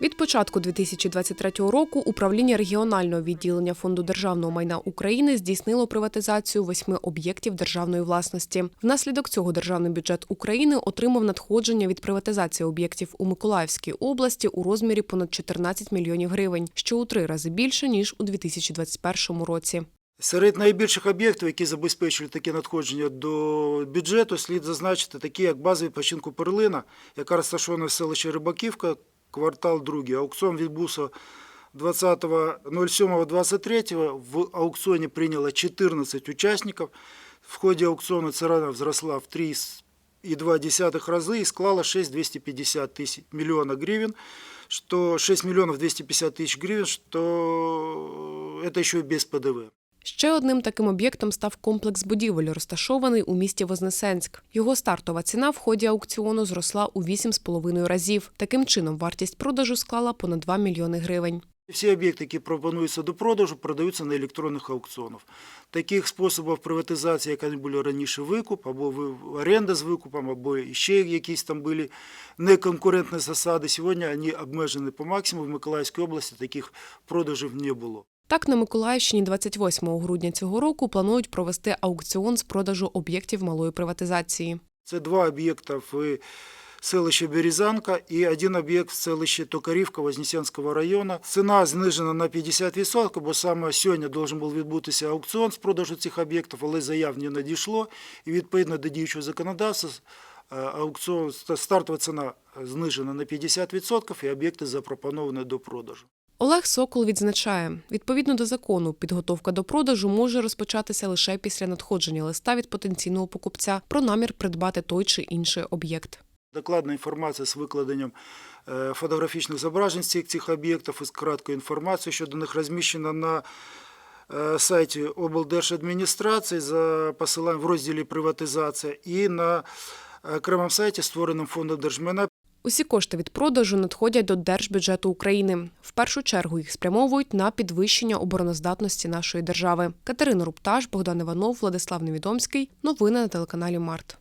Від початку 2023 року управління регіонального відділення Фонду державного майна України здійснило приватизацію восьми об'єктів державної власності. Внаслідок цього державний бюджет України отримав надходження від приватизації об'єктів у Миколаївській області у розмірі понад 14 мільйонів гривень, що у три рази більше ніж у 2021 році. Серед найбільших об'єктів, які забезпечують такі надходження до бюджету, слід зазначити такі, як база відпочинку Перлина, яка розташована в селищі Рибаківка, квартал 2. Аукціон відбувся 20.07.23. В аукціоні прийняло 14 учасників. В ході аукціону ціна зросла в 3,2 рази і склала 6,250 тисяч мільйона гривень, что 6 миллионов 250 тысяч гривен, что это еще и без ПДВ. Ще одним таким об'єктом став комплекс будівель, розташований у місті Вознесенськ. Його стартова ціна в ході аукціону зросла у 8,5 разів. Таким чином, вартість продажу склала понад 2 мільйони гривень. Всі об'єкти, які пропонуються до продажу, продаються на електронних аукціонах. Таких способів приватизації, як були раніше викуп, або оренда з викупом, або ще якісь там були неконкурентні засади, сьогодні вони обмежені по максимуму. В Миколаївській області таких продажів не було. Так, на Миколаївщині 28 грудня цього року планують провести аукціон з продажу об'єктів малої приватизації. Це два об'єкти в селищі Березанка і один об'єкт в селищі Токарівка Вознесенського району. Ціна знижена на 50%, бо саме сьогодні должен був відбутися аукціон з продажу цих об'єктів, але заяв не надійшло. І відповідно до діючого законодавства е, аукціон, стартова ціна знижена на 50% і об'єкти запропоновані до продажу. Олег Сокол відзначає, відповідно до закону, підготовка до продажу може розпочатися лише після надходження листа від потенційного покупця про намір придбати той чи інший об'єкт. Докладна інформація з викладенням е, фотографічних зображень всіх цих об'єктів із краткою інформацією щодо них розміщена на е, сайті облдержадміністрації за посиланням в розділі приватизація і на окремому сайті, створеному фондом держмайна. Усі кошти від продажу надходять до держбюджету України. В першу чергу їх спрямовують на підвищення обороноздатності нашої держави. Катерина Рупташ, Богдан Іванов, Владислав Невідомський. Новини на телеканалі Март.